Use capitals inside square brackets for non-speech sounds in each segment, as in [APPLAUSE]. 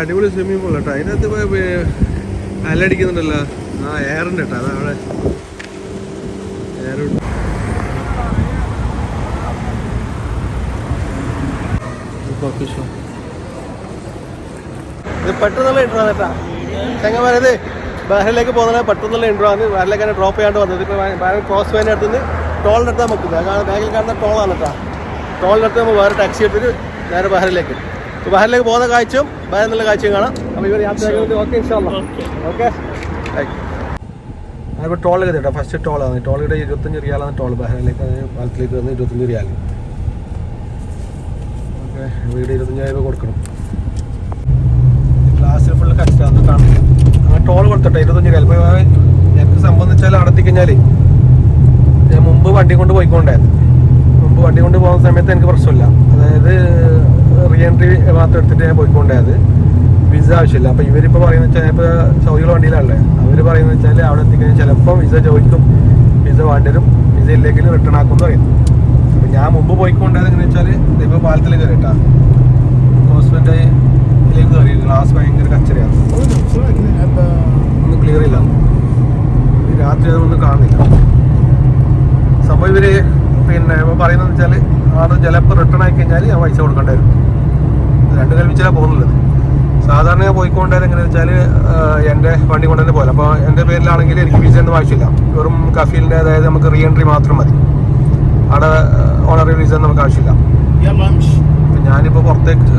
അടിപൊളി swimming pool കേട്ടോ. അതിനകത്ത് അലടിക്കുന്നുണ്ടല്ലോ ആ എയറുണ്ട് കേട്ടോ. അതവിടെ ഇത് പെട്ടെന്നുള്ള ഇൻട്രോ ആണ് കേട്ടാ. ചെങ്ങന്മാരത് ബഹറിലേക്ക് പോകുന്ന പെട്ടെന്നുള്ള ഇൻട്രോ ആണ്. ബഹറിലേക്ക് തന്നെ ഡ്രോപ്പ് ചെയ്യാണ്ട് വന്നത്. ഇപ്പോൾ ബഹറിൻ ക്രോസ് വേന്റെ അടുത്ത് നിന്ന് ടോളിന്റെ അടുത്ത് നമുക്ക് ബാഗിൽ കാണുന്ന ടോളാണ് കേട്ടോ. ടോളിന്റെ അടുത്ത് നമ്മൾ വേറെ ടാക്സി എടുത്തിട്ട് നേരെ ബഹറിലേക്ക്. ബഹറിലേക്ക് പോകുന്ന കാഴ്ചയും ബഹറിൽ നല്ല കാഴ്ചയും കാണാം. അപ്പോൾ ഇവർ യാത്ര ഓക്കെ. ഇൻഷാല്ല ഓക്കെ ഞാനിപ്പോൾ ഫസ്റ്റ് ടോളാണ് ടോളിയുടെ ഇരുപത്തഞ്ച് റിയാലാണ് ടോൾ ബഹ്റൈനിലേക്ക് പാലത്തിലേക്ക് വന്ന് ഇരുപത്തഞ്ച് റിയാൽ ഓക്കെ. വീട് ഇരുപത്തഞ്ചായിരം രൂപ കൊടുക്കണം ക്ലാസ്സിൽ ഫുള്ള് കഷ്ടമാണ് കാണാം അങ്ങനെ ടോൾ കൊടുത്തട്ടെ. ഇരുപത്തഞ്ച് റിയാൽ ഇപ്പോൾ എനിക്ക് സംബന്ധിച്ചാൽ അവിടെ ഞാൻ മുമ്പ് വണ്ടി കൊണ്ട് പോയിക്കൊണ്ടായിരുന്നു മുമ്പ് വണ്ടി കൊണ്ട് പോകുന്ന സമയത്ത് എനിക്ക് പ്രശ്നമില്ല. അതായത് റീ എൻട്രി മാത്രം എടുത്തിട്ട് ഞാൻ പോയിക്കൊണ്ടായത് വിസ ആവശ്യമില്ല. അപ്പോൾ ഇവരിപ്പോൾ പറയുന്നത് വെച്ചാൽ ഇപ്പോൾ സൗദികളുടെ വണ്ടിയിലാണല്ലേ അവർ പറയുന്നത് വെച്ചാൽ അവിടെ എത്തിക്കഴിഞ്ഞാൽ ചിലപ്പോൾ വിസ ചോദിക്കും. വിസ വേണ്ടരും വിസ ഇല്ലെങ്കിൽ റിട്ടേൺ ആക്കും എന്ന് പറയും. അപ്പോൾ ഞാൻ മുമ്പ് പോയിക്കൊണ്ടത് എങ്ങനെ വെച്ചാൽ ഇപ്പോൾ പാലത്തിൽ കയറിട്ടാ ഹോസ്പിറ്റലിലേക്ക് കയറി ഗ്ലാസ് ഭയങ്കര കച്ചറയാണ്. ഒന്നും ക്ലിയർ ഇല്ല. രാത്രി അതൊന്നും കാണുന്നില്ല. സംഭവം ഇവർ പിന്നെ പറയുന്നത് വെച്ചാൽ ആട് ചിലപ്പോൾ റിട്ടേൺ ആയി കഴിഞ്ഞാൽ ഞാൻ പൈസ കൊടുക്കേണ്ടി വരും. രണ്ട് കൽപ്പിച്ചാണ് പോകുന്നുള്ളത്. സാധാരണ ഞാൻ പോയിക്കൊണ്ടത് എങ്ങനെ വെച്ചാൽ എന്റെ വണ്ടി കൊണ്ടുതന്നെ പോലെ അപ്പോൾ എന്റെ പേരിലാണെങ്കിൽ എനിക്ക് വിസ ഒന്നും ആവശ്യമില്ല. വെറും കഫീലിന്റെ അതായത് നമുക്ക് റീ എൻട്രി മാത്രം മതി. അവിടെ ഓണറി വിസ നമുക്ക് ആവശ്യമില്ല. ഞാനിപ്പോൾ പുറത്തേക്ക്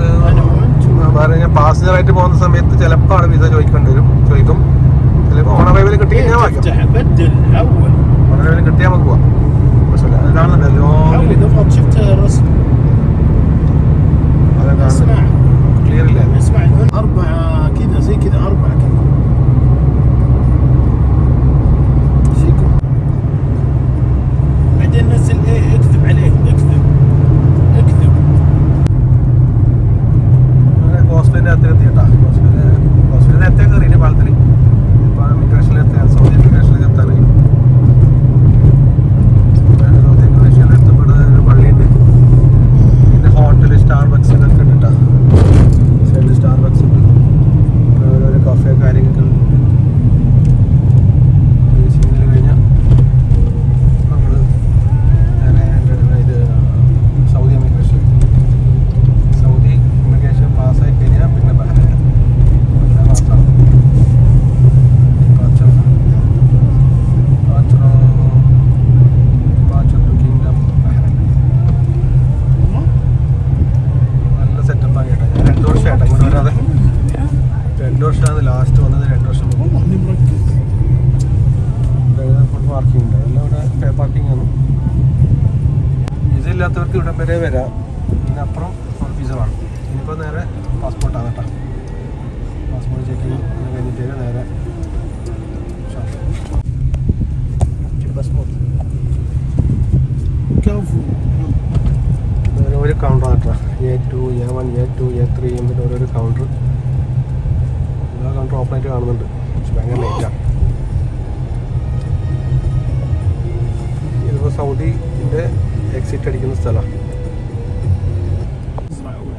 ഞാൻ പാസഞ്ചറായിട്ട് പോകുന്ന സമയത്ത് ചിലപ്പോൾ അവിടെ വിസ ചോദിക്കേണ്ടി വരും. ചോദിക്കും. ചിലപ്പോൾ ഓണറൈവിൽ കിട്ടി ഞാൻ വായിക്കും. ഓണറൈവിൽ കിട്ടിയാൽ നമുക്ക് പോവാം. പ്രശ്നമില്ല. അതാണല്ലോ اسمع. كلير اسمع أربعة كذا زي كذا أربعة كذا بعدين نزل إيه؟ اكذب عليه اكذب. اكذب. واصلين تقدر واصلين تقدر يبقى على يبقى من لا تنسى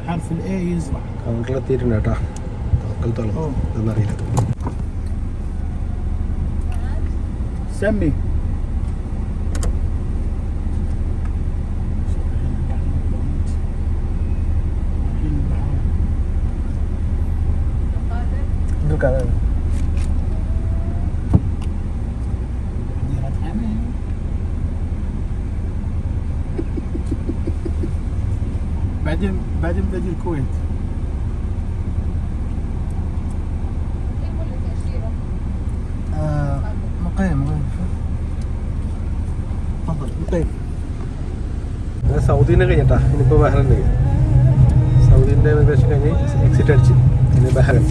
يزرع حرف الاي يزرع കൗണ്ടറിൽ എത്തിയിട്ടുണ്ട് കേട്ടോ തക്കൽത്തോളം ഓ. ഇതൊന്നറിയില്ല سمي بعدين بعدين بدي الكويت مقيم تفضل സൗദീനെ കഴിഞ്ഞിട്ടാ ഇനിയിപ്പോൾ ബഹ്റൈൻ്റെ സൗദീൻ്റെ ഇമിഗ്രേഷൻ കഴിഞ്ഞ് എക്സിറ്റ് അടിച്ച് ഇനി ബഹ്റൈൻ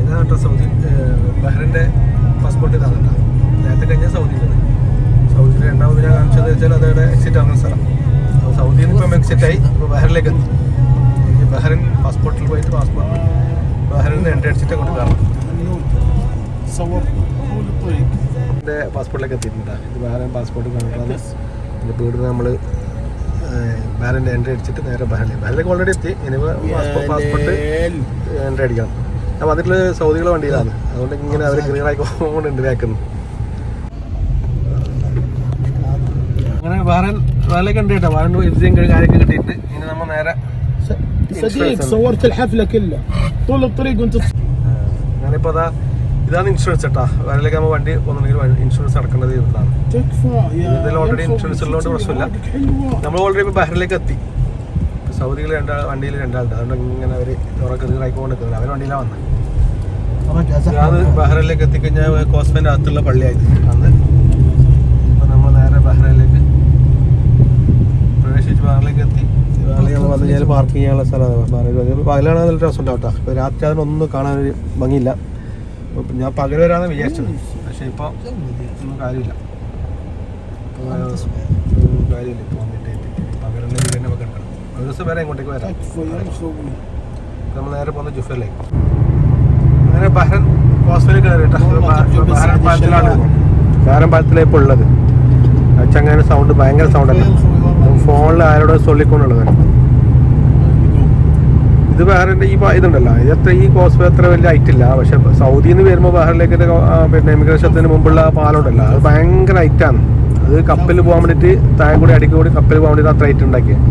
ഇതാണ് കേട്ടോ സൗദി ബഹ്റൈൻ്റെ പാസ്പോർട്ട് ഇതാണ് കേട്ടോ നേരത്തെ കഴിഞ്ഞാൽ സൗദിയിലാണ് സൗദിയിൽ രണ്ടാമത് ഞാൻ കാണിച്ചത് വെച്ചാൽ അതവിടെ എക്സിറ്റ് ആകുന്ന സ്ഥലം അപ്പോൾ ബഹ്റൈൻ സെറ്റായി. അപ്പോൾ ബഹ്റിലേക്ക് എത്തി. ബഹ്റിൻ പാസ്പോർട്ടിൽ പോയിട്ട് പാസ്പോർട്ട് ബഹ്റൈനിൽ എന്റെ അടിച്ചിട്ട് കൊണ്ട് കാണാം എന്റെ പാസ്പോർട്ടിലേക്ക് എത്തിയിട്ടുണ്ട്. ഇത് ബഹ്റൈൻ പാസ്പോർട്ട് കണ്ടിട്ടാണ് എന്റെ വീടിന് നമ്മൾ ബാലന്റെ എന്റെ അടിച്ചിട്ട് നേരെ ബഹ്റൈൻ ബഹ്റിലേക്ക് ഓൾറെഡി എത്തി. ഇനി പാസ്പോർട്ട് പാസ്പോർട്ട് എന്റെ അടിക്കണം. ഞാൻ അതിൽ സൗദികളെ വണ്ടിയിലാണ്. അതുകൊണ്ട് ഇങ്ങനെ അവർ ഗ്രീണായി പോകുന്നുണ്ട് വേക്കുന്നു അങ്ങനെ ബഹ്റൈൻ ബാരലേക്ക് ഉണ്ട് കേട്ടോ ബാരൻ്റെ വിസയും കാര്യമൊക്കെ കിട്ടിയിട്ട് ഇനി നമ്മൾ നേരെ صديق صورت الحفله كلها طول الطريق وانت ഞാനിപ്പോൾ അതാ ഇതാണ് ഇൻഷുറൻസ് കേട്ടാ ബാരലേക്ക് നമ്മൾ വണ്ടി ഒന്നുണ്ടെങ്കിൽ ഇൻഷുറൻസ് അടക്കേണ്ടത് ഇതാണ് تكفى يا ഇതിൽ already يا insurance ഉള്ളതുകൊണ്ട് പ്രശ്നമില്ല. حلوه നമ്മൾ ഓൾറെഡി ഇപ്പോൾ ബഹ്റിലേക്ക് എത്തി ഇപ്പൊ സൗദിയിൽ രണ്ടാൾ വണ്ടിയിൽ രണ്ടാളുണ്ട് അതുകൊണ്ട് ഇങ്ങനെ അവർ ഉറക്കെ ആയിക്കൊണ്ട് നിൽക്കുന്നത് അവർ വണ്ടിയിലാണ് വന്നത് رجع ഞാൻ ബഹ്റൈനിലേക്ക് എത്തിക്കഴിഞ്ഞാൽ കോസ്മേൻ്റെ അകത്തുള്ള പള്ളിയായത് അന്ന് തിരുവാറിലേക്ക് എത്തി തിരുവാറിലേക്ക് പാർക്ക് ചെയ്യാനുള്ള സ്ഥലമാണ് പകലാണ് നല്ല രസമുണ്ടാവും കേട്ടോ. ഇപ്പോൾ രാത്രി അതിനൊന്നും ഭംഗിയില്ല. ഞാൻ പകൽ വരാമെന്ന് വിചാരിച്ചത്. പക്ഷേ ഒന്നും കാര്യമില്ല. ഒരു ദിവസം വരെ ഇങ്ങോട്ടേക്ക് വരാം. നേരെ പോകുന്ന ജുഫറിലേക്ക് അങ്ങനെ ബഹ്റൻ ഹോസ്പിറ്റലിൽ കയറി ബഹ്റൻ പാലത്തിലാണ് ബഹ്റൻ പാലത്തിലാണ് സൗണ്ട് അല്ലേ? ഫോണിൽ ആരോടോ ചൊല്ലിക്കൊണ്ടുള്ളത്. ഇത് വേറെ ഈ ഇതുണ്ടല്ലോ. ഇതത്ര ഈ കോസ്വേ അത്ര വലിയ ഹൈറ്റ് ഇല്ല പക്ഷെ സൗദിയിൽ നിന്ന് വരുമ്പോൾ ബഹ്റിലേക്ക് പിന്നെ ഇമിഗ്രേഷത്തിന് മുമ്പുള്ള പാലുണ്ടല്ലോ. അത് ഭയങ്കര ഐറ്റാണ് അത് കപ്പലിൽ പോകാൻ വേണ്ടിയിട്ട് താഴെ കൂടി അടിക്ക് കൂടി കപ്പലിൽ പോകാൻ വേണ്ടിയിട്ട് അത്ര ഹൈറ്റ് ഉണ്ടാക്കിയത്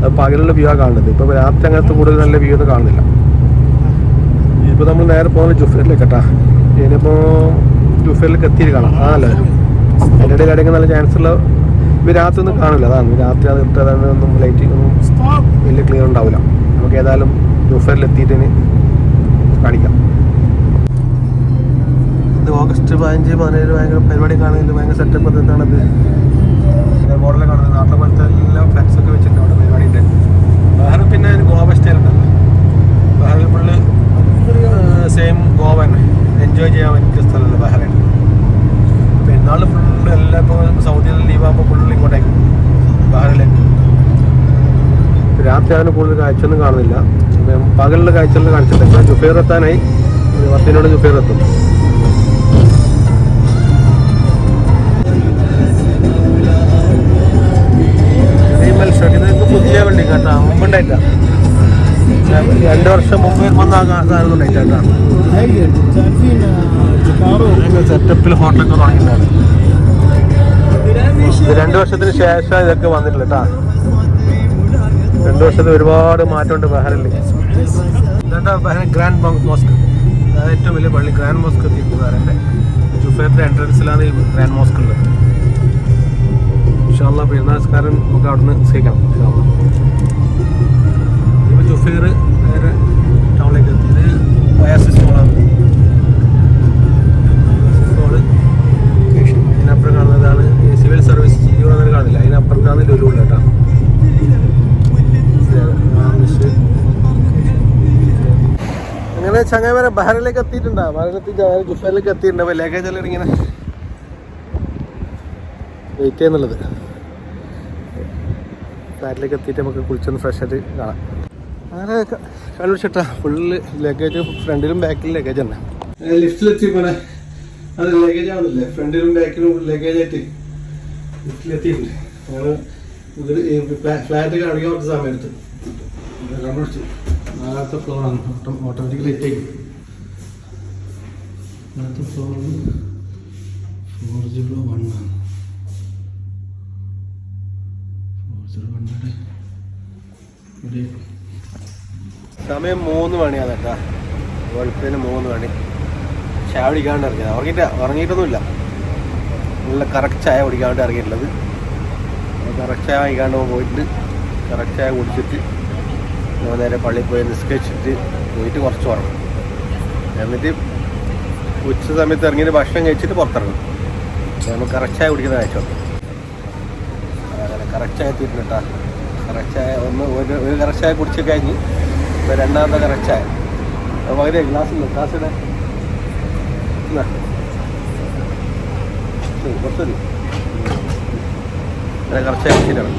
അത് പകലുള്ള വ്യൂ ആണ് കാണുന്നത്. ഇപ്പോൾ രാത്രി അങ്ങനത്തെ കൂടുതൽ നല്ല വ്യൂ ഒന്നും കാണുന്നില്ല. ഇപ്പോൾ നമ്മൾ നേരെ പോകുന്നത് ജുഫേറിലേക്ക് കേട്ടാ. ഇനിയിപ്പോൾ ജുഫേറിലേക്ക് എത്തിയിട്ട് കാണാം. ആ അതിന്റെ ഇടയിൽ നല്ല ചാൻസ് ഉള്ള രാത്രി ഒന്നും കാണില്ല. അതാണ്. രാത്രി അത് ഇട്ട് അതാണ് ഒന്നും ലൈറ്റിംഗ് ഒന്നും വലിയ ക്ലിയർ ഉണ്ടാവില്ല. നമുക്ക് ഏതായാലും ജൂഫറിൽ എത്തിയിട്ട് കാണിക്കാം. ഇത് ഓഗസ്റ്റ് പതിനഞ്ച് പതിനേഴ് ഭയങ്കര പരിപാടി കാണുന്നില്ല ഭയങ്കര സെറ്റപ്പ് എന്താണത് മോഡൽ കാണുന്നത് നാട്ടിലെ പോലത്തെ എല്ലാം ഫ്ലെക്സ് ഒക്കെ വെച്ചിട്ടുണ്ട് അവിടെ പരിപാടി ഉണ്ട് ബഹ്റ പിന്നെ ഗോവ സ്റ്റൈൽ ഉണ്ടല്ലോ. ബഹ്റിൽ ഫുള്ള് സെയിം ഗോവ തന്നെ. എൻജോയ് ചെയ്യാൻ പറ്റിയ സ്ഥലമല്ല ബഹ്റൈൻ ഇന്നാൾ ഫുള്ള് എല്ലാം ഇപ്പോൾ സൗദിയിൽ ലീവാകുമ്പോൾ ഫുള്ള് ഇങ്ങോട്ടേക്ക്. ബഹറിലേക്ക്. രാത്രി അതിന് കൂടുതൽ കാഴ്ച ഒന്നും കാണുന്നില്ല പകലുള്ള ഒന്നും കാണിച്ചിട്ടില്ല ജുഫേർ എത്താനായി. വർത്തിനോട് ജുഫേർ എത്തും. പുതിയ രണ്ട് വർഷം മുമ്പ് വന്ന സാധനം സെറ്റപ്പിൽ ഹോട്ടലൊക്കെ തുടങ്ങിയിട്ടുണ്ട് ഇത് രണ്ട് വർഷത്തിന് ശേഷം ഇതൊക്കെ വന്നിട്ടില്ല കേട്ടാ രണ്ടു വർഷത്തിൽ ഒരുപാട് മാറ്റമുണ്ട് ബഹറിൽ ഗ്രാൻഡ് മോസ്ക് അതായത് ഏറ്റവും വലിയ പള്ളി. ഗ്രാൻഡ് മോസ്ക് എത്തിയിട്ടുണ്ട് ബഹ്റൈന്റെ എൻട്രൻസിലാണ് ഈ ഗ്രാൻഡ് മോസ്ക് ഉള്ളത്. ഇൻഷാല്ല പെരുന്നാസ്കാരൻ നമുക്ക് അവിടുന്ന് സ്വീകരിക്കണം. ഇൻഷാല്ല ഇപ്പോൾ ജുഫേർ നേരെ ടൗണിലേക്ക് എത്തി. ഇത് അതിനപ്പുറം കാണുന്നതാണ് സിവിൽ സർവീസ് ജീവിതം കാണുന്നില്ല. കാണില്ല അതിനപ്പുറത്താണ് ലുലു കേട്ടോ. അങ്ങനെ ചങ്ങാമര ബഹറിലേക്ക് എത്തിയിട്ടുണ്ടോ? ബഹറിലെത്തി ഗുഫയിലേക്ക് എത്തിയിട്ടുണ്ട്. അപ്പോൾ ലഗേജ് എല്ലാം ഇങ്ങനെ വെയിറ്റ് ചെയ്യുന്നുള്ളത്. ഫ്ലാറ്റിലേക്ക് എത്തിയിട്ട് നമുക്ക് കുളിച്ചൊന്ന് ഫ്രഷ് ആയിട്ട് കാണാം. അങ്ങനെ കണ്ടുപിടിച്ചിട്ടാ. ഫുള്ള് ലഗേജ് ഫ്രണ്ടിലും ബാക്കിലും ലഗേജ് തന്നെ. ലിഫ്റ്റിലെത്തി പോണേ അത് ലഗേജ് ആവുന്നില്ലേ ഫ്രണ്ടിലും ബാക്കിലും ലഗേജ് ആയിട്ട് ലിഫ്റ്റിലെത്തിയിട്ടുണ്ട് ഞങ്ങൾ ഇത് ഫ്ലാറ്റ് കാണിക്കാൻ കുറച്ച് സമയം എടുത്തു കണ്ടുപിടിച്ചു നാലാമത്തെ ഫ്ലോറാണ് ഓട്ടോമാറ്റിക്കലി എത്തിയേക്കും നാലാമത്തെ ഫ്ലോർ ഫോർ സീറോ വൺ ആണ്. ഫോർ സീറോ വണ്ണിന്റെ സമയം മൂന്ന് മണിയാണ് കേട്ടാ. വെളുപ്പിന് മൂന്ന് മണി. ചായ കുടിക്കാണ്ട് ഇറങ്ങിയത്. ഉറങ്ങിയിട്ട് ഉറങ്ങിയിട്ടൊന്നുമില്ല. നല്ല കറക്റ്റ് ചായ കുടിക്കാണ്ട് ഇറങ്ങിയിട്ടുള്ളത്. കറക്റ്റ് ചായ വാങ്ങിക്കാണ്ട് പോയിട്ട് കറക്റ്റ് ചായ കുടിച്ചിട്ട് ഞാൻ നേരെ പള്ളിയിൽ പോയി നിസ്കരിച്ചിട്ട് പോയിട്ട് കുറച്ച് ഉറങ്ങും. എന്നിട്ട് ഉച്ച സമയത്ത് ഇറങ്ങിയിട്ട് ഭക്ഷണം കഴിച്ചിട്ട് പുറത്തിറങ്ങും. നമ്മൾ കറക്റ്റ് ചായ കുടിക്കുന്ന കാഴ്ച കറക്റ്റ് ചായ എത്തിയിട്ടുണ്ട് കറക്റ്റ് ചായ ഒന്ന് ഒരു ഒരു കറക്റ്റ് ചായ കുടിച്ച് കഴിഞ്ഞ് രണ്ടാമത്തെ കറക്റ്റ് ചായ. അപ്പോൾ അതിന്റെ ഗ്ലാസ് ഉണ്ട് ഗ്ലാസ് ഇടാൻ കുറച്ച് മതി. അങ്ങനെ കറക്റ്റ് ചായ കുടിച്ചിട്ടാണ്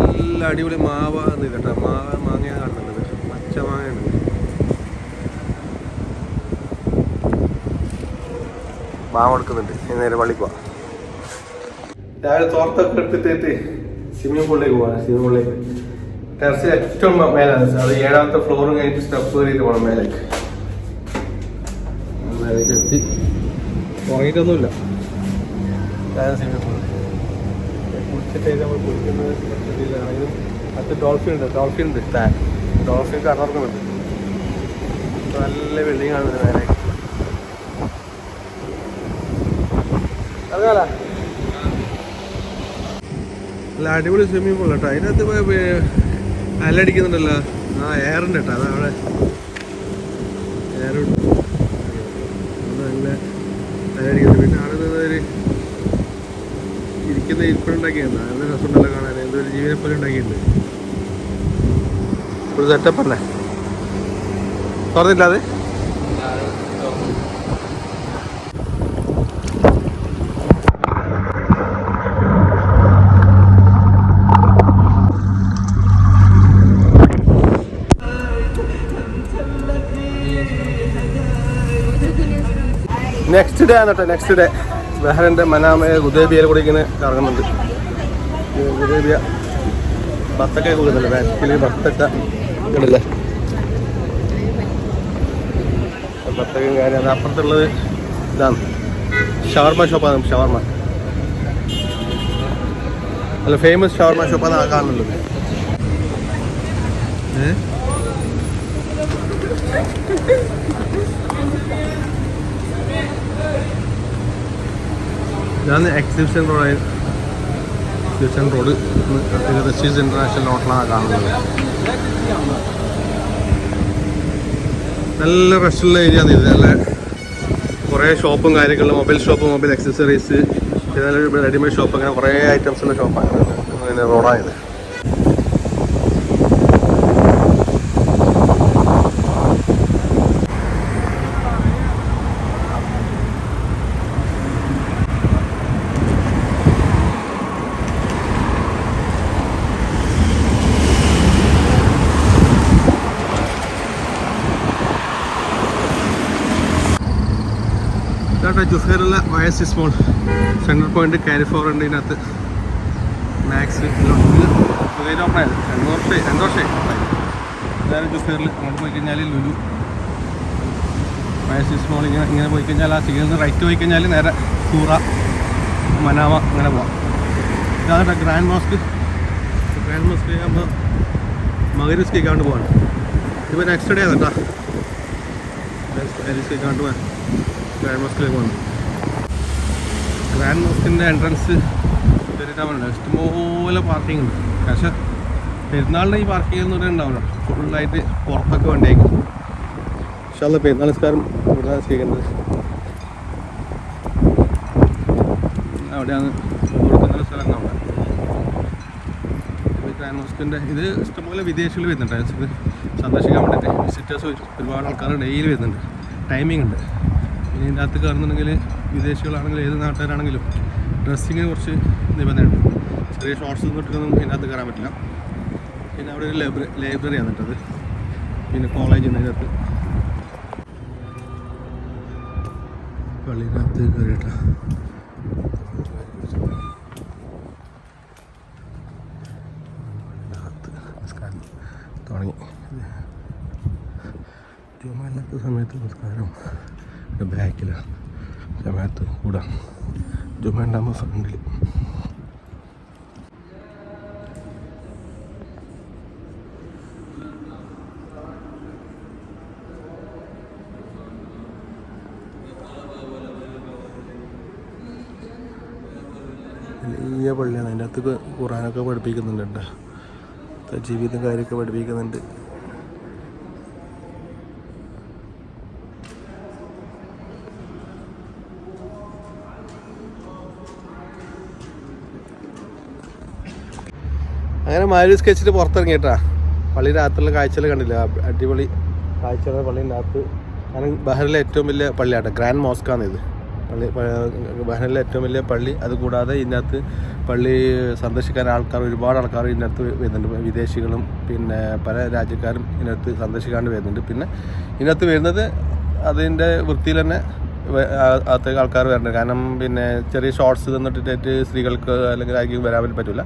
നല്ല അടിപൊളി മാവാന്ന് കേട്ടോ. മാവ മാങ്ങ കാണുന്നുണ്ട് പച്ച മാങ്ങയാണ്. മാവ് എടുക്കുന്നുണ്ട്. നേരെ പള്ളിക്ക് പോവാ. രാവിലെ തോർത്തൊക്കെ എടുത്തിട്ട് സ്വിമ്മിംഗ് പൂളിലേക്ക് പോവാണ്. സ്വിമ്മിംഗ് പൂളിലേക്ക് ടെറസിൽ ഏറ്റവും മേലാണ്. അത് ഏഴാമത്തെ ഫ്ലോറും കഴിഞ്ഞിട്ട് സ്റ്റെപ്പ് കയറിയിട്ട് പോകണം മേലേക്ക്. എത്തി ഉറങ്ങിയിട്ടൊന്നുമില്ല. കുളിച്ചിട്ട് നമ്മൾ കുളിക്കുന്നത്. അത് ഡോൾഫിൻ ഉണ്ട് ഡോൾഫിൻ ഉണ്ട്. താൻ ഡോൾഫിൻ നല്ല ബിൽഡിംഗ് ആണ് അറിയാലോ അടിപൊളി സ്വിമ്മിംഗ് പൂൾ കേട്ടോ. അതിനകത്ത് അല്ലടിക്കുന്നുണ്ടല്ലോ ആ എയർ ഉണ്ട് കേട്ടോ. അതവിടെ എയർ നല്ല അലടിക്കുന്നുണ്ട് പിന്നെ അവിടെ നിന്ന് ഒരു ഇരിക്കുന്ന ഉണ്ടാക്കിയിരുന്നു നല്ല രസമുണ്ടല്ലോ കാണാൻ. എന്തൊരു ജീവനെ പോലെ ഉണ്ടാക്കിയിട്ടുണ്ട്. ഒരു സെറ്റപ്പ് അല്ലേ? നെക്സ്റ്റ് ഡേ ആണ് കേട്ടോ നെക്സ്റ്റ് ഡേ ബഹ്റിന്റെ മനാമയെ ഉദയബിയയിൽ കൂടി ഇങ്ങനെ കറങ്ങുന്നുണ്ട്. ഉദേബിയ ബത്തക്ക കൊടുക്കുന്നുണ്ട്. ബാക്കിൽ ബത്തക്ക. കണ്ടില്ലേ ബത്തക്കും കാര്യം അത് അപ്പുറത്തുള്ളത് ഇതാണ്. ഷവർമ ഷോപ്പാണ് ഷവർമ. അല്ല ഫേമസ് ഷവർമ ഷോപ്പാണ് ആ കാണുന്നുള്ളത് ഏ? ഇതാണ് exhibition road exhibition road Rashees international ഹോട്ടലാണ് കാണുന്നത്. നല്ല റഷുള്ള ഏരിയ ആണ് ഇത് നല്ല കുറേ ഷോപ്പും കാര്യങ്ങളും മൊബൈൽ ഷോപ്പ് മൊബൈൽ അക്സസറീസ് പിന്നെ റെഡിമെയ്ഡ് ഷോപ്പ് അങ്ങനെ കുറേ ഐറ്റംസ് ഉള്ള ഷോപ്പാണ് റോഡായത് ഇതാട്ടോ ജുഫേറുള്ള വയസ് സ്മോൾ സെൻട്രൽ പോയിന്റ് കാരിഫോർ ഉണ്ട് ഇതിനകത്ത്. മാക്സ് പുതിയ രണ്ട് വർഷമായി രണ്ട് പോയി കഴിഞ്ഞാൽ ലുലു. സ്മോൾ ഇങ്ങനെ പോയി കഴിഞ്ഞാൽ ആ സിഗ്നൽ റൈറ്റ് പോയി കഴിഞ്ഞാൽ നേരെ സൂറ മനാമ അങ്ങനെ പോവാം. ഇതാണ് ഗ്രാൻഡ് മോസ്ക് ഗ്രാൻഡ് മോസ്ക് ആകുമ്പോൾ മകരീസ് കേൾക്കാണ്ട് പോവാണ്. ഇപ്പോൾ നെക്സ്റ്റ് ഡേ ആണ് കേട്ടോ കേൾക്കാണ്ട് പോകാൻ ഗ്രാൻഡ് മോസ്കിലേക്ക് വന്നു. ഗ്രാൻഡ് മോസ്കിന്റെ എൻട്രൻസ് പെരുന്നാളുണ്ട് ഇഷ്ടംപോലെ പാർക്കിംഗ് ഉണ്ട്. പക്ഷെ പെരുന്നാളിന്റെ ഈ പാർക്കിംഗ് എന്ന് പറയുന്നത് ഉണ്ടാവില്ല. ഫുള്ളായിട്ട് പുറത്തൊക്കെ വണ്ടിയായിരിക്കും. പക്ഷേ അത് പെരുന്നാൾ നിസ്കാരം ഇവിടെ സ്വീകരിക്കുന്നത്. അവിടെയാണ് കൊടുക്കുന്ന സ്ഥലം അവിടെ. ഗ്രാൻഡ് മോസ്കിന്റെ ഇത് ഇഷ്ടംപോലെ വിദേശികൾ വരുന്നുണ്ട്. സന്ദർശിക്കാൻ വേണ്ടിയിട്ട് വിസിറ്റേഴ്സ് ഒരുപാട് ആൾക്കാർ ഡെയിലി വരുന്നുണ്ട്. ടൈമിംഗ് ഉണ്ട്. പിന്നെ ഇതിന്റെ അകത്ത് കയറുന്നുണ്ടെങ്കിൽ വിദേശികളാണെങ്കിലും ഏത് നാട്ടുകാരാണെങ്കിലും ഡ്രസ്സിങ്ങിന് കുറച്ച് നിബന്ധനയുണ്ട്. ചെറിയ ഷോർട്സ് ഒന്നും ഇട്ടൊന്നും ഇതിന്റെ അകത്ത് കയറാൻ പറ്റില്ല. പിന്നെ അവിടെ ഒരു ലൈബ്രറി ലൈബ്രറിയാണ് പിന്നെ കോളേജ് ഇതിനകത്ത്. പള്ളിക്കകത്ത് കയറിയിട്ടാ അകത്ത് നിസ്കാരം തുടങ്ങി ജുമല്ലാത്ത സമയത്ത് നിസ്കാരം ബാക്കിലാണ് സമയത്ത് കൂടാം. ജുമാണ്ടാകുമ്പോൾ ഫ്രണ്ടിൽ വലിയ പള്ളിയാണ്. അതിന്റെ അകത്ത് ഖുറാനൊക്കെ പഠിപ്പിക്കുന്നുണ്ട് കേട്ടോ. ജീവിതം കാര്യമൊക്കെ പഠിപ്പിക്കുന്നുണ്ട്. അങ്ങനെ മാരി സ്കെച്ചിട്ട് പുറത്തിറങ്ങിയിട്ടാ. പള്ളി രാത്രിയിലെ കാഴ്ചകൾ കണ്ടില്ല? അടിപൊളി കാഴ്ചകൾ പള്ളീന്റെ അകത്ത്. കാരണം ബഹ്റിലെ ഏറ്റവും വലിയ പള്ളിയാട്ടോ. ഗ്രാൻഡ് മോസ്കാണ് ഇത്. പള്ളി ബഹ്റിലെ ഏറ്റവും വലിയ പള്ളി. അതുകൂടാതെ ഇതിനകത്ത് പള്ളി സന്ദർശിക്കാൻ ആൾക്കാർ ഒരുപാട് ആൾക്കാർ ഇതിനകത്ത് വരുന്നുണ്ട്. വിദേശികളും പിന്നെ പല രാജ്യക്കാരും ഇതിനകത്ത് സന്ദർശിക്കാണ്ട് വരുന്നുണ്ട്. പിന്നെ ഇതിനകത്ത് വരുന്നത് അതിന്റെ വൃത്തിയിൽ തന്നെ അകത്തേക്ക് ആൾക്കാർ വരുന്നുണ്ട് കാരണം പിന്നെ ചെറിയ ഷോർട്സ് തന്നിട്ടിട്ട് സ്ത്രീകൾക്ക് അല്ലെങ്കിൽ ആർക്കും വരാൻ പറ്റില്ല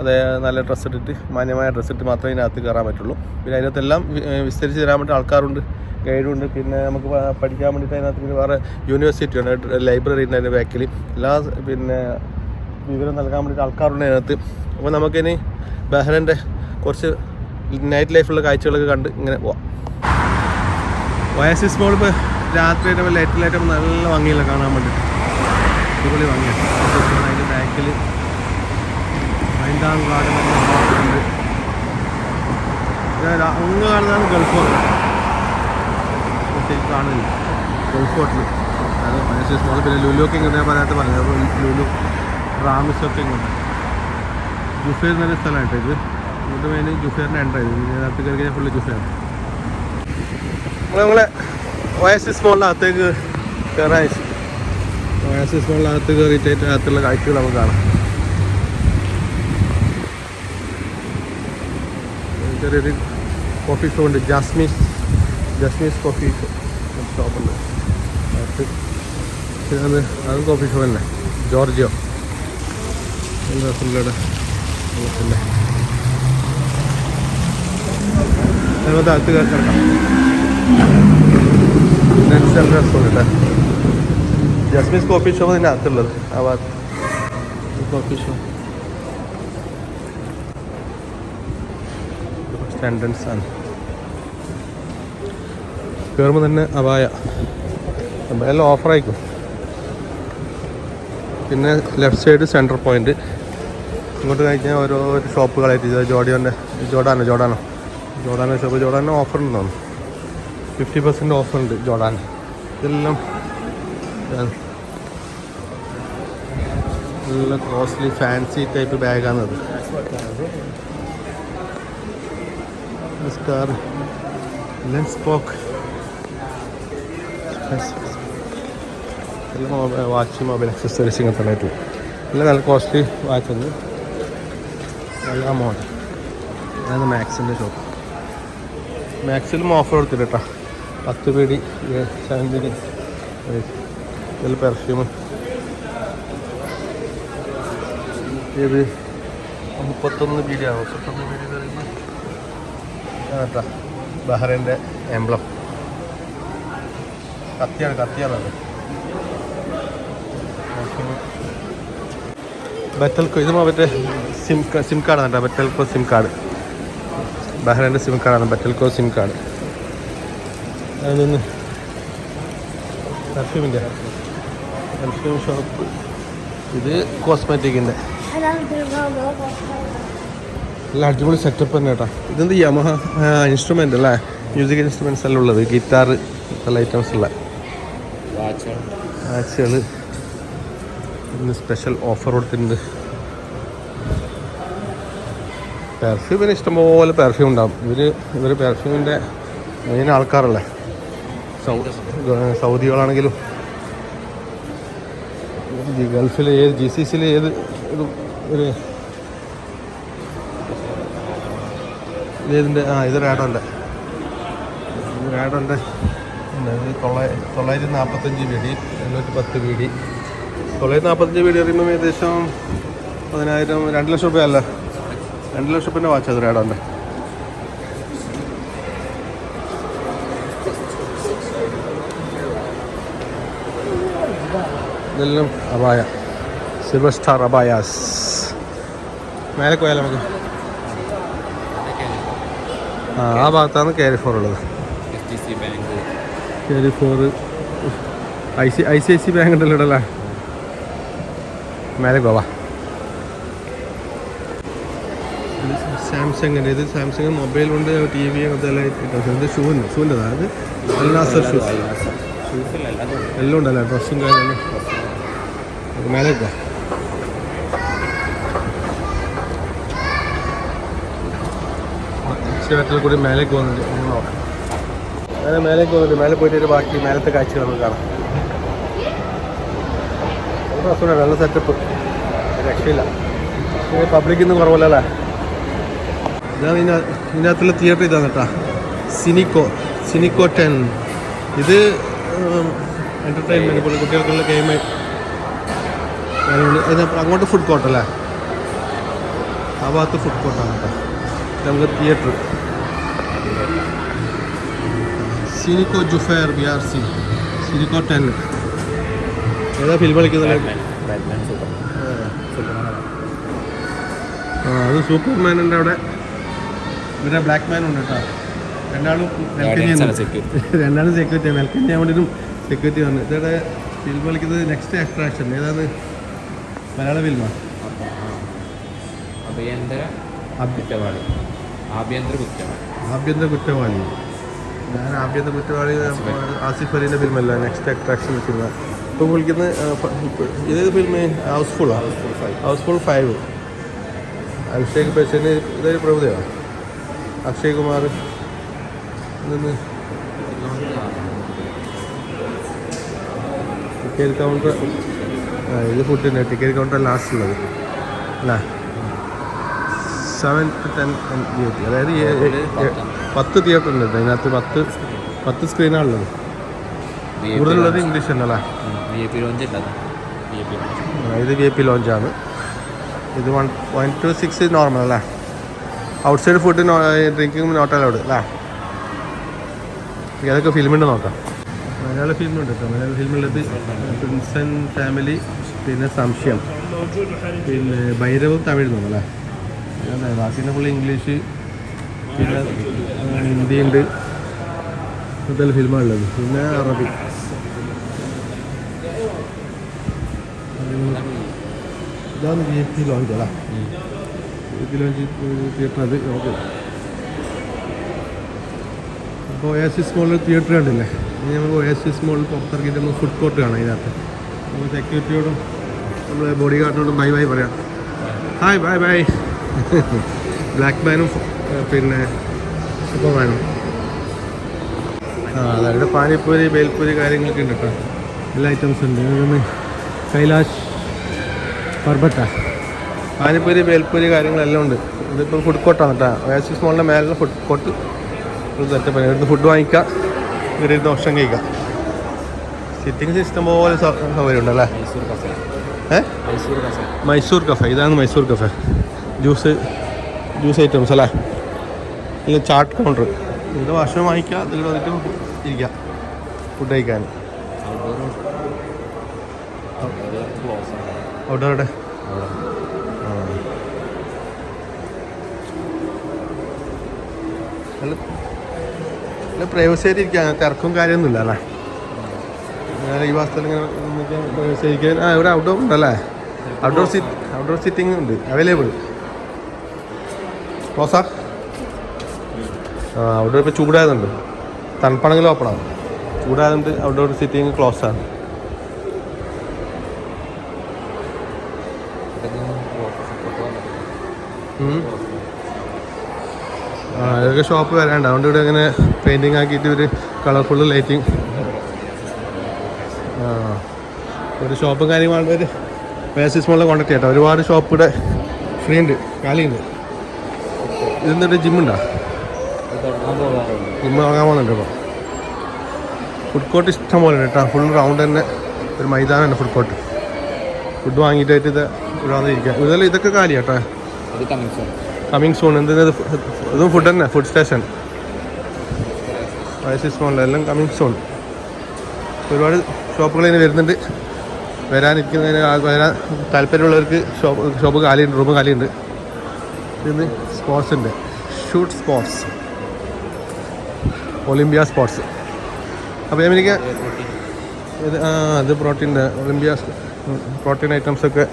അതേ നല്ല ഡ്രസ്സ് ഇട്ടിട്ട് മാന്യമായ ഡ്രസ്സ് ഇട്ട് മാത്രമേ ഇതിനകത്ത് കയറാൻ പറ്റുള്ളൂ. പിന്നെ അതിനകത്തെല്ലാം വിസ്തരിച്ച് തരാൻ വേണ്ടി ആൾക്കാരുണ്ട് ഗൈഡുണ്ട് പിന്നെ നമുക്ക് പഠിക്കാൻ വേണ്ടിയിട്ട് അതിനകത്ത് വേറെ യൂണിവേഴ്സിറ്റി ഉണ്ട് ലൈബ്രറി ഉണ്ട് അതിന്റെ ബാക്കിൽ എല്ലാ പിന്നെ വിവരം നൽകാൻ വേണ്ടിയിട്ട് ആൾക്കാരുണ്ട് അതിനകത്ത്. അപ്പോൾ നമുക്കിനി ബഹ്റൈന്റെ കുറച്ച് നൈറ്റ് ലൈഫിലുള്ള കാഴ്ചകളൊക്കെ കണ്ട് ഇങ്ങനെ പോവാം. ഒയാസിസ് മോൾ ഇപ്പോൾ രാത്രി ലൈറ്റ് ലൈറ്റ് നല്ല ഭംഗിയില്ല കാണാൻ വേണ്ടിയിട്ട്. അടിപൊളി ഭംഗിയാണ്. അതിന്റെ ബാക്കിൽ മൈൻഡാൻ ഗാർഡൻ എന്ന ഭാഗത്തുണ്ട് അങ്ങ് കാണുന്നതാണ് ഗൾഫ് ഹോട്ടൽ. കുട്ടിക്ക് കാണില്ല ഗൾഫ് ഹോട്ടൽ അത് മനസ്സിൽ സ്മോൾ പിന്നെ ലുലുവൊക്കെ ഇങ്ങനെ പറയാത്ത പറഞ്ഞു അപ്പോൾ ലുലു റാമിസൊക്കെ ഇങ്ങനെ ജുഫേർ എന്നൊരു സ്ഥലമായിട്ട് ഇത്. ഇങ്ങോട്ട് മെയിൻ ജുഫേറിന്റെ എൻട്രി ഇത്. ഇതിനകത്ത് കയറി കഴിഞ്ഞാൽ ഫുള്ള് ജുഫേർ. നമ്മളെ ഒയാസിസ് മോളിനകത്തേക്ക് കയറാൻ ഒയാസിസ് മോളിനകത്ത് കയറിയിട്ട് അകത്തുള്ള കാഴ്ചകൾ നമുക്ക് കാണാം. ചെറിയൊരു കോഫി ഷോ ഉണ്ട്. ജാസ്മീസ് ജാസ്മീസ് കോഫി ഷോപ്പുണ്ട് അത് അത് കോഫി ഷോ തന്നെ. ജോർജിയോ. എന്താ പുള്ളിയുടെ അതിനകത്ത് അകത്ത് നെക്സ്റ്റ് സെൻട്രൽ റെസ്റ്റോറന്റ് ജസ്മീസ് കോഫി ഷോപ്പ് ഇതിന്റെ അകത്തുള്ളത് ആ ഭാഗത്ത്. കോഫി ഷോ എൻട്രൻസ് ആണ്. കയറുമ്പോൾ തന്നെ അപായ. എല്ലാം ഓഫറായിക്കും പിന്നെ ലെഫ്റ്റ് സൈഡ് സെന്റർ പോയിന്റ് ഇങ്ങോട്ട് കഴിഞ്ഞാൽ ഓരോ ഷോപ്പുകളായിട്ട് ജോഡിയോന്റെ ജോഡാനോ ജോഡാനോ ജോഡാനോ ഷോപ്പ് ജോഡാനോ ഓഫർ ഉണ്ട് തോന്നുന്നു. ഫിഫ്റ്റി പെർസെന്റ് ഓഫർ ഉണ്ട് ജോഡാൻ. ഇതെല്ലാം നല്ല കോസ്റ്റ്ലി ഫാൻസി ടൈപ്പ് ബാഗാണത് സ്റ്റാർ ലെൻസ് പോക്ക് എല്ലാ മൊബൈൽ വാച്ച് മൊബൈൽ അക്സസറീസ് ഇങ്ങനത്തെ ആയിട്ട് എല്ലാം നല്ല കോസ്റ്റ്ലി വാച്ച് ഉണ്ട് നല്ല അമൗണ്ട് അതാണ് മാക്സിന്റെ ഷോപ്പ് മാക്സിലും ഓഫർ കൊടുത്തിട്ട് പത്ത് പേടി സെവന്റിന് ഇതിൽ പെർഫ്യൂം ഇത് മുപ്പത്തൊന്ന് ബീഡിയാണ് മുപ്പത്തൊന്ന് പറയുമ്പോൾ ബഹ്റൈന്റെ എംബ്ലം. കത്തിയാണ് കത്തിയാണത് ബെറ്റൽക്കോ ഇത് മറ്റേ സിം സിം കാർഡാണ് കേട്ടോ ബെറ്റൽക്കോ സിം കാർഡ്. ബഹ്റൈന്റെ സിം കാർഡാണ് ബെറ്റൽക്കോ സിം കാർഡ്. അതൊന്ന് പെർഫ്യൂമിന്റെ പെർഫ്യൂം ഷോപ്പ് ഇത് കോസ്മെറ്റിക്കിന്റെ നല്ല അടിപൊളി സെറ്റപ്പ് തന്നെ കേട്ടോ ഇതെന്ത് യമഹ ഇൻസ്ട്രുമെന്റ് അല്ലേ? മ്യൂസിക് ഇൻസ്ട്രുമെന്റ്സ് എല്ലാം ഉള്ളത്? ഗിറ്റാർ നല്ല ഐറ്റംസ് ഉള്ള. വാച്ചുകൾ. ഇന്ന് സ്പെഷ്യൽ ഓഫർ കൊടുത്തിട്ടുണ്ട്. പെർഫ്യൂമിന് ഇഷ്ടംപോലെ പെർഫ്യൂം ഉണ്ടാവും. ഇവർ ഇവർ പെർഫ്യൂമിന്റെ മെയിൻ ആൾക്കാരല്ലേ? സൗദികളാണെങ്കിലും. ഗൾഫിലെ ഏത് ജി സി സിയിലെ ഏത് ഒരു ഇതിന്റെ ആ ഇത് റാഡോന്റെ ഇത് റാഡോന്റെ തൊള്ളായിരത്തി തൊള്ളായിരത്തി നാൽപ്പത്തഞ്ച് വീടി എണ്ണൂറ്റി പത്ത് വീടി. തൊള്ളായിരത്തി നാൽപ്പത്തഞ്ച് വീടി പറയുമ്പോൾ ഏകദേശം പതിനായിരം രണ്ട് ലക്ഷം രൂപ അല്ല രണ്ട് ലക്ഷം രൂപന്റെ വാച്ച് അത് റാഡോന്റെ ഇതെല്ലാം അബായ സിൽവർ സ്റ്റാർ അബായാസ് മേലെ പോയാലോ നമുക്ക്? ആ ഭാഗത്താണ് കെ ഫോർ ഉള്ളത് Carrefour I C I C I C bank ഉണ്ടല്ലോ ഇവിടെ അല്ലേ? മേലെ ഗോവ സാംസങ്ങിന്റെ ഇത് സാംസങ് മൊബൈൽ കൊണ്ട് ടി വി ഷൂന്റെ ഇത് ഷൂവിന് ഷൂവിന്റെ അത്. അൽനാസർ ഷൂസ് എല്ലാം ഉണ്ടല്ലോ? ഡ്രസ്സും കാര്യങ്ങളും. മേലെ പോവാം. ചേട്ടൽ കൂടി മേലേക്ക് ഒന്ന് നോക്കാം. അങ്ങനെ മേലേക്ക് പോകുന്നുണ്ട് മേലെ പോയിട്ട് ഒരു ബാക്കി മേലത്തെ കാഴ്ച നമുക്ക് കാണാം. നല്ല നല്ല സെറ്റപ്പ് രക്ഷയില്ല. പബ്ലിക്കിൽ നിന്ന് കുറവല്ലേ? ഇതാണ് ഇതിന ഇതിനകത്തുള്ള തിയേറ്റർ ഇതാണ് കേട്ടോ. സിനിക്കോ സിനിക്കോ ടെൻ ഇത് എന്റർടൈൻമെന്റ് പോലെ കുട്ടികൾക്കുള്ള ഗെയിം അങ്ങോട്ട് ഫുഡ് കോർട്ടല്ലേ ആ ഭാഗത്ത് ഫുഡ് കോർട്ടാണ് കേട്ടോ. നമുക്ക് theatre. Cineco Juffair B R C Cineco ten ഏതാ ഫിലിം കളിക്കുന്നത്? ആ അത് സൂപ്പർമാനുണ്ട് അവിടെ. ഇവിടെ ബ്ലാക്ക് മാൻ ഉണ്ട് കേട്ടോ. രണ്ടാളും സെക്യൂരിറ്റി [LAUGHS] രണ്ടാളും സെക്യൂരിറ്റി മെൽക്കൻ വേണ്ടിയിട്ടും സെക്യൂരിറ്റി വന്നു. ഇതവിടെ ഫിലിം കളിക്കുന്നത് നെക്സ്റ്റ് അട്രാക്ഷൻ ഏതാണ്? മലയാള ഫിലിമാണ് അഭിയന്തര കുറ്റവാളി. ആഭ്യന്തര കുറ്റവാളി ആഭ്യന്തര കുറ്റവാളി ഞാൻ ആഭ്യന്തര കുറ്റവാളി ആസിഫ് അലീന്റെ ഫിലിമല്ല നെക്സ്റ്റ് അട്രാക്ഷൻ സിനിമ ഇപ്പോൾ വിളിക്കുന്ന ഇതേത് film Housefull Housefull five Abhishek ബച്ചന് ഇതൊരു പ്രഭുതയാണ് അക്ഷയ് കുമാർ നിന്ന് ടിക്കറ്റ് കൗണ്ടർ ഇത് ഫുഡിന്റെ ടിക്കറ്റ് കൗണ്ടർ ലാസ്റ്റ് ഉള്ളത്. അല്ലേ? സെവൻ ടു ടെൻ തിയേറ്റർ അതായത് പത്ത് തിയേറ്റർ ഉണ്ട്. അതിനകത്ത് പത്ത് പത്ത് സ്ക്രീനാണുള്ളത് കൂടുതലുള്ളത് ഇംഗ്ലീഷ് തന്നെ അല്ലേ വി ഐ പി ലോഞ്ച് ഉണ്ടത് വി ഐ പി ലോഞ്ച് ആ, ഇത് വി ഐ പി ലോഞ്ചാണ് ഇത് one point two six normal അല്ലേ? Outside food drinking not allowed അല്ലേ? ഏതൊക്കെ ഫിലിമുണ്ട് നോക്കാം. മലയാള ഫിലിമുണ്ട് കേട്ടോ. മലയാള ഫിലിമുള്ളത് പ്രിൻസൻ ഫാമിലി പിന്നെ സംശയം. പിന്നെ ഭൈരവും തമിഴ് നോക്കാം അല്ലേ? അതെ ബാക്കിന്റെ ഫുള്ള് ഇംഗ്ലീഷ് പിന്നെ ഹിന്ദിയുണ്ട്. ഹിന്ദി ഉണ്ട് ഇതെല്ലാം ഫിലിമാണുള്ളത്. പിന്നെ അറബി. ഇതാണ് വി എഫ് ടി ലോഞ്ച് അല്ലേ? വി ലോഞ്ച് തിയേറ്റർ അത്. നമുക്ക് അപ്പോൾ ഒയാസിസ് മോളിൽ തിയേറ്റർ കണ്ടില്ലേ? ഇനി നമുക്ക് ഒയാസിസ് മോളിൽ പുറത്തിറക്കിയിട്ട് നമുക്ക് ഫുഡ് കോർട്ട് കാണാം ഇതിനകത്ത്. നമുക്ക് സെക്യൂരിറ്റിയോടും നമ്മൾ ബോഡി ഗാർഡിനോടും ബൈ ബൈ പറയാം. ഹായ് ബൈ ബൈ [LAUGHS] ബ്ലാക്ക് മാനും പിന്നെ സൂപ്പർമാനും ആ അതായത് പാനിപ്പൂരി ബേൽപ്പൂരി കാര്യങ്ങളൊക്കെ ഉണ്ട് കേട്ടോ എല്ലാ ഐറ്റംസും ഉണ്ട്. കൈലാഷ് പർബത്ത. പാനിപ്പൂരി ബേൽപ്പൂരി കാര്യങ്ങളെല്ലാം ഉണ്ട്. ഇതിപ്പോൾ ഫുഡ് കോർട്ടാണ് കേട്ടോ ഓയാസിസ് മോളിന്റെ മേലുള്ള ഫുഡ് കോർട്ട് ഒരു സെറ്റപ്പ് ഇവിടുന്ന് ഫുഡ് വാങ്ങിക്കാം. ഇവിടെ ഇരുന്ന് ഭക്ഷണം കഴിക്കാം. സിറ്റിംഗ് സിസ്റ്റം പോലെ സൗകര്യം ഉണ്ടല്ലേ മൈസൂർ കഫേ. ഇതാണ് Mysore cafe. Juice juice items അല്ലേ? ഇല്ല ചാട്ട് കൗണ്ടർ ഇതിന്റെ ഭക്ഷണം വാങ്ങിക്കുക ഇതിലൂടെ വന്നിട്ട് ഇരിക്കുക ഫുഡ് കഴിക്കാൻ. അവിടെ അവിടെ. നല്ല പ്രൈവസി ആയിട്ട് ഇരിക്കുക തിരക്കും കാര്യമൊന്നുമില്ല അല്ലേ? ഈ വാസ്തവത്തിൽ ഇങ്ങനെ ആയിരിക്കാൻ ആ ഇവിടെ ഔട്ട്ഡോർ ഉണ്ടല്ലേ? ഔട്ട്ഡോർ സിറ്റ് ഔട്ട്ഡോർ സിറ്റിംഗ് ഉണ്ട് അവൈലബിൾ ക്ലോസാ ആ? അവിടെ ഇപ്പോൾ ചൂടായതുണ്ട്. തണുപ്പാണെങ്കിൽ ഓപ്പണാണ് ചൂടായതുകൊണ്ട് ഔട്ട്ഡോർ സിറ്റിംഗ് ക്ലോസ് ആണ്. ആ ഇതൊക്കെ ഷോപ്പ് വരാണ്ട് അതുകൊണ്ട് ഇവിടെ ഇങ്ങനെ പെയിന്റിങ് ആക്കിയിട്ട് ഒരു കളർഫുൾ ലൈറ്റിങ് ആ ഒരു ഷോപ്പും കാര്യമാണ് ഒരു പേസിസ് മോളിൽ കോൺടാക്ട് ചെയ്യട്ടെ ഒരുപാട് ഷോപ്പ് ഇവിടെ ഫ്രീ ഉണ്ട്. കാലിയുണ്ട്. ഇതെന്നിട്ട് ജിമ്മുണ്ടോ? ജിമ്മ് തുടങ്ങാൻ പോകുന്നുണ്ട് ഇപ്പോൾ ഫുഡ് കോർട്ട് ഇഷ്ടം പോലെ കേട്ടോ ഫുൾ റൗണ്ട് തന്നെ ഒരു മൈതാനമാണ് ഫുഡ് കോർട്ട് ഫുഡ് വാങ്ങിയിട്ടായിട്ട് ഇത് ഇടാതെ ഇരിക്കുക ഇതല്ല ഇതൊക്കെ കാലി കേട്ടോ കമ്മിങ് സോൺ എന്തിനാ ഇത്? ഫുഡ് തന്നെ ഫുഡ് സ്റ്റേഷൻ വയസ്സിസ് മോളിൽ എല്ലാം കമ്മിങ് സോൺ ഒരുപാട് ഷോപ്പുകൾ ഇനി വരുന്നുണ്ട്. വരാനിരിക്കുന്നതിന് വരാൻ താല്പര്യമുള്ളവർക്ക് ഷോപ്പ് ഷോപ്പ് കാലിയുണ്ട് റൂം കാലിയുണ്ട്. ഇന്ന് സ്പോർട്സ് ഉണ്ട്. ഷൂട്ട് സ്പോർട്സ് ഒളിമ്പിയ സ്പോർട്സ് അപ്പോൾ എനിക്ക് ഇത് ആ അത് പ്രോട്ടീന്റെ ഒളിമ്പിയ പ്രോട്ടീൻ ഐറ്റംസ് ഒക്കെ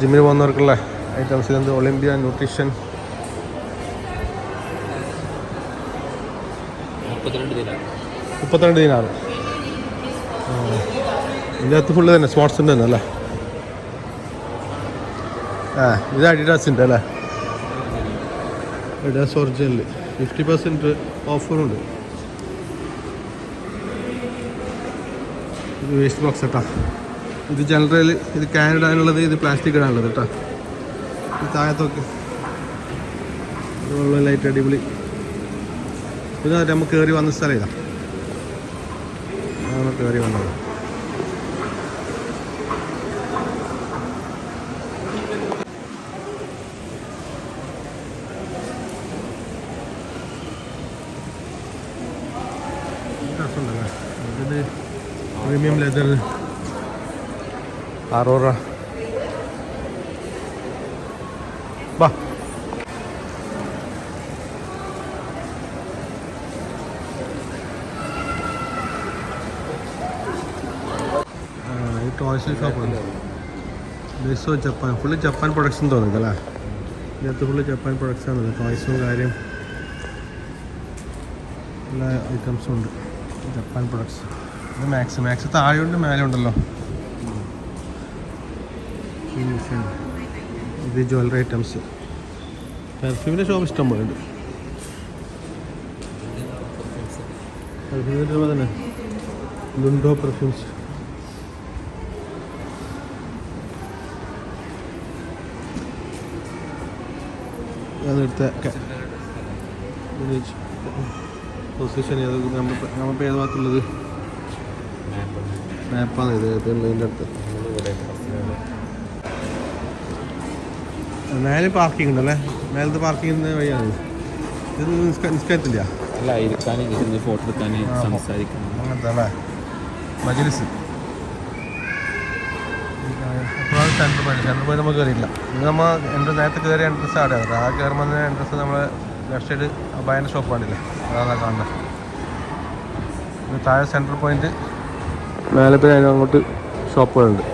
ജിമ്മിൽ പോകുന്നവർക്കുള്ള ഐറ്റംസ് ഇതെന്ത്? ഒളിമ്പിയ ന്യൂട്രീഷൻ മുപ്പത്തിരണ്ട് ദിന മുപ്പത്തിരണ്ട് ദിനാറ്. ഇതിനകത്ത് ഫുള്ള് തന്നെ സ്പോർട്സിന്റെ തന്നെ അല്ലേ? ആ ഇത് അഡിഡാസിന്റെ അല്ലേ? അഡിഡാസ് ഒറിജിനൽ ഫിഫ്റ്റി പെർസെന്റ് ഓഫറുണ്ട് ഇത് വേസ്റ്റ് ബോക്സ് കേട്ടോ ഇത് ജനറൽ ഇത് ക്യാൻ ഇത് പ്ലാസ്റ്റിക് ഇടാനുള്ളത് കേട്ടോ ഇത് താഴത്തൊക്കെ ഇതുപോലുള്ള ലൈറ്റ് അടിപൊളി. ഇത് നമുക്ക് കയറി വന്ന സ്ഥലം ഇതാ അതാണ് കയറി വന്നത് പ്രീമിയം ലെതർ അറോറ വാ ആ, ടോയ്സ് ഷോപ്പാണ് ബേസോ ജപ്പാൻ ഫുള്ള് ജപ്പാൻ പ്രൊഡക്ഷൻ തോന്നുന്നല്ലേ ഇതിനകത്ത് ഫുള്ള് ജപ്പാൻ പ്രൊഡക്ട്സ് ആണ്. ടോയ്സും കാര്യം എല്ലാ ഐറ്റംസും ഉണ്ട്. ജപ്പാൻ പ്രൊഡക്ട്സ് ഇത് മാക്സ് മാക്സ് താഴെയുണ്ട് മേലെ ഉണ്ടല്ലോ. ഇത് ജ്വല്ലറി ഐറ്റംസ് പെർഫ്യൂമിന്റെ ഷോപ്പ് ഇഷ്ടം പോലെ ഉണ്ട് പെർഫ്യൂമിന്റെ തന്നെ. ലുണ്ടോ പെർഫ്യൂംസ് അതെടുത്ത പൊസിഷൻ ഏത് നമ്മൾ നമ്മളിപ്പോൾ ഏത് ഭാഗത്തുള്ളത്? മാപ്പാണ് ഇത്. ഇതിന്റെ അടുത്ത്. മേലെ പാർക്കിംഗ് ഉണ്ടല്ലേ? മേലത്തെ പാർക്കിംഗ് വഴിയാണ്? ഇത് നിസ്ക- നിസ്കാരത്തില്ല അല്ല ഇരിക്കാൻ ഫോട്ടോ എടുക്കാൻ സംസാരിക്കാൻ അങ്ങനത്തെ അല്ലേ? മജിലിസ്. സെന്റർ പോയി സെന്റർ പോയി നമുക്ക് കയറിയില്ല ഇത് നമ്മൾ എന്റെ നേരത്തെ കയറിയ എൻട്രൻസ് ആടെയാണ് ആ കയറുമ്പോൾ എൻട്രൻസ് നമ്മൾ ലെഫ്റ്റ് സൈഡ് അബായന്റെ ഷോപ്പ് കാണില്ലേ അതാണ് കാണുന്നത് ഇത് താഴെ സെന്റർ പോയിന്റ് മേലെ പിന്നെ അങ്ങോട്ട് ഷോപ്പുകളുണ്ട്.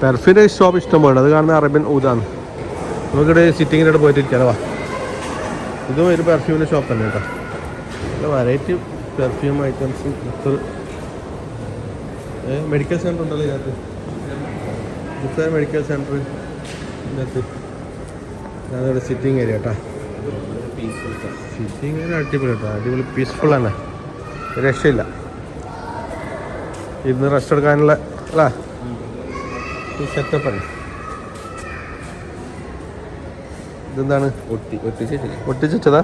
പെർഫ്യൂമിന്റെ ഷോപ്പ് ഇഷ്ടം പോലെ അത് കാണുന്ന അറേബ്യൻ ഊതാണ് നമുക്കിവിടെ സിറ്റിങ്ങിന്റെ അവിടെ പോയിട്ട് ഇരിക്കാം വാ. ഇതും ഒരു പെർഫ്യൂമിന്റെ ഷോപ്പ് തന്നെ കേട്ടോ. വെറൈറ്റി പെർഫ്യൂം ഐറ്റംസ് ഇത്ര മെഡിക്കൽ സെന്റർ ഉണ്ടല്ലോ ഇതിനകത്ത്. ഇത്ര മെഡിക്കൽ സെന്റർ ഇതിനകത്ത്. ഞാനിവിടെ സിറ്റിംഗ് ഏരിയ കേട്ടോ സിറ്റിംഗ് ഏരിയ അടിപൊളി കേട്ടോ അടിപൊളി പീസ്ഫുൾ തന്നെ. രക്ഷയില്ല. ഇന്ന് റെസ്റ്റ് എടുക്കാനുള്ള അല്ലേ? സെറ്റപ്പ് അല്ലേ ഇതെന്താണ്? ഒട്ടി ഒട്ടിച്ചിട്ടില്ല ഒട്ടിച്ചിട്ടതാ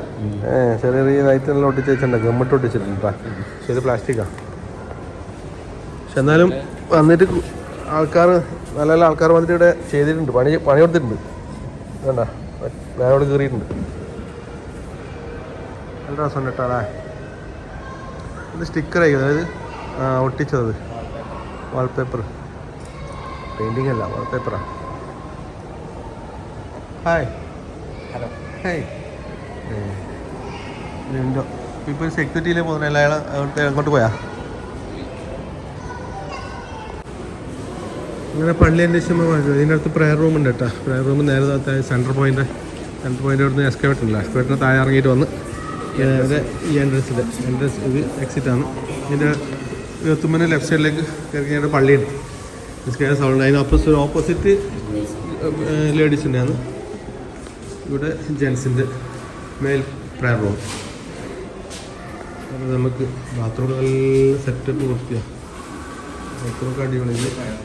ഏ ചെറിയ ചെറിയ ഇതായിട്ടെല്ലാം ഒട്ടിച്ച് വെച്ചിട്ടുണ്ട് ഗമ്മിട്ട് ഒട്ടിച്ചിട്ടുണ്ട് പക്ഷെ ഇത് പ്ലാസ്റ്റിക്കാ പക്ഷെ എന്നാലും വന്നിട്ട് ആൾക്കാർ നല്ല നല്ല ആൾക്കാർ വന്നിട്ട് ഇവിടെ ചെയ്തിട്ടുണ്ട്. പണി പണി കൊടുത്തിട്ടുണ്ട്. വേണ്ട ഞാനോട് കയറിയിട്ടുണ്ട്? നല്ല രസമുണ്ട് കേട്ടോ അല്ലേ? ഇത് സ്റ്റിക്കർ ആയിരിക്കും. അതായത് ഒട്ടിച്ചത്. വാൾപേപ്പർ പെയിന്റിങ് അല്ല വാൾപേപ്പറാണ് ഹായ് ഹലോ ഹായ് ഉണ്ടോ ഇപ്പോൾ സെക്യൂരിറ്റിയിലേ പോകുന്നില്ല അയാൾ അങ്ങോട്ട് പോയാ? ഇങ്ങനെ പള്ളി അന്വേഷിക്കുമ്പോൾ ഇതിന്റെ അടുത്ത് പ്രയർ റൂം ഉണ്ട് കേട്ടോ പ്രയർ റൂം നേരെ താഴെ സെന്റർ പോയിന്റ് സെന്റർ പോയിന്റ് അവിടുന്ന് എക്സ്കേറ്റ് ഉണ്ടല്ലോ എക്സ്കേറ്റിന് താഴെ ഇറങ്ങിയിട്ട് വന്ന് ഇവിടെ ഈ എൻട്രൻസിൽ എൻട്രൻസ് ഇത് എക്സിറ്റ് ആണ്. ഇതിന്റെ ഇരുപത്തുമ്പനെ ലെഫ്റ്റ് സൈഡിലേക്ക് കയറി പള്ളിയുണ്ട്. നിസ്കാര സൗണ്ട് അതിന് ഓപ്പോസിറ്റ് ഓപ്പോസിറ്റ് ലേഡീസിന്റെ ആണ് ഇവിടെ ജെൻസിന്റെ മെയിൽ പ്രയർ റൂം നമുക്ക് ബാത്റൂം നല്ല സെറ്റപ്പ് വൃത്തിയാണ് ബാത്റൂമൊക്കെ അടിപൊളി ഇത് പ്രയർ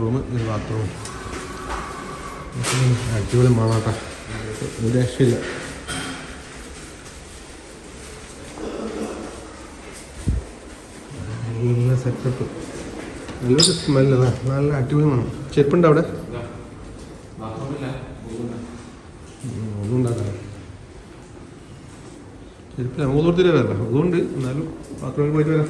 റൂം ഇത് ബാത്റൂം അടിപൊളി മണാട്ടാ രക്ഷയില്ല. നല്ല സെറ്റപ്പ് നല്ലൊരു സ്മെല്ല നല്ല അടിപൊളി മണം ചെരുപ്പുണ്ട് അവിടെ? ഒന്നും ഉണ്ടാക്കാം ചെരുപ്പില്ല. നമുക്ക് ദൂരത്തിലേ വരണ്ട അതുകൊണ്ട് എന്നാലും ബാത്റൂമിൽ പോയിട്ട് വരാം.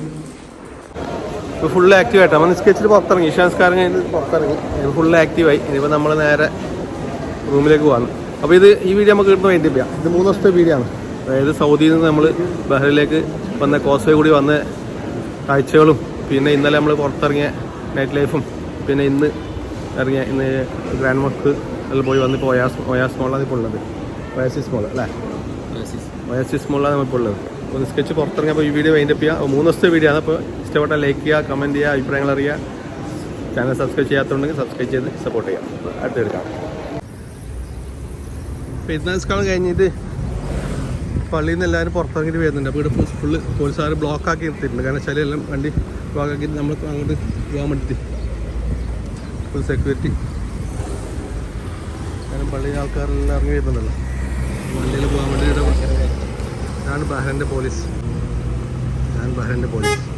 ഇപ്പോൾ ഫുൾ ആക്റ്റീവ് ആയിട്ട്. നമ്മൾ നിസ്കരിച്ചിട്ട് പുറത്തിറങ്ങി. ഇഷാൻസ്കാരം കഴിഞ്ഞ് പുറത്തിറങ്ങി. ഇത് ഫുള്ള് ആക്റ്റീവായി ഇനിയിപ്പോൾ നമ്മൾ നേരെ റൂമിലേക്ക് പോകാൻ അപ്പോൾ ഇത് ഈ വീഡിയോ നമുക്ക് കിട്ടുന്ന വേണ്ടി ചെയ്യാം. ഇത് മൂന്ന് ദിവസത്തെ വീഡിയോ ആണ്. അതായത് സൗദിയിൽ നിന്ന് നമ്മൾ ബഹ്റിലേക്ക് വന്ന കോസ്വേ കൂടി വന്ന കാഴ്ചകളും പിന്നെ ഇന്നലെ നമ്മൾ പുറത്തിറങ്ങിയ നൈറ്റ് ലൈഫും പിന്നെ ഇന്ന് ഇറങ്ങിയ ഇന്ന് ഗ്രാൻഡ് മസ്ക് എല്ലാം പോയി വന്ന് ഇപ്പോൾ ഒയാസ് ഒയാസ് മോളാണ് ഇപ്പോൾ ഉള്ളത്. ഒയാസിസ് മോൾ അല്ലേ? ഒയാസിസ് മോളാണ് നമ്മളിപ്പോൾ ഉള്ളത്. അപ്പോൾ സ്കെച്ച് പുറത്തിറങ്ങിയപ്പോൾ ഈ വീഡിയോ വൈൻഡപ്പ് ചെയ്യുക മൂന്ന് ദിവസത്തെ വീഡിയോ ആണ്. അപ്പോൾ ഇഷ്ടപ്പെട്ടാൽ ലൈക്ക് ചെയ്യുക കമന്റ് ചെയ്യുക അഭിപ്രായങ്ങൾ അറിയുക. ചാനൽ സബ്സ്ക്രൈബ് ചെയ്യാത്തതുണ്ടെങ്കിൽ സബ്സ്ക്രൈബ് ചെയ്ത് സപ്പോർട്ട് ചെയ്യാം. അടുത്തെടുക്കാം പെരുന്നാൾസ്കാലം കഴിഞ്ഞിട്ട് പള്ളിയിൽ നിന്ന് എല്ലാവരും പുറത്തിറങ്ങിയിട്ട് വരുന്നുണ്ട്. അപ്പോൾ ഇവിടെ ഫുള്ള് പോലീസുകാർ ബ്ലോക്ക് ആക്കി നിർത്തിയിട്ടുണ്ട്. കാരണം ചില എല്ലാം വണ്ടി ബ്ലോക്ക് ആക്കി നമ്മൾ അങ്ങോട്ട് പോകാൻ വേണ്ടി ഫുൾ സെക്യൂരിറ്റി കാരണം പള്ളിയിൽ ആൾക്കാരെല്ലാം ഇറങ്ങി വരുന്നുണ്ടല്ലോ. വണ്ടിയിൽ പോകാൻ വേണ്ടി ഇവിടെ ഞാൻ ബഹ്റൈന്റെ പോലീസ്. ഞാൻ ബഹ്റൈന്റെ പോലീസ്.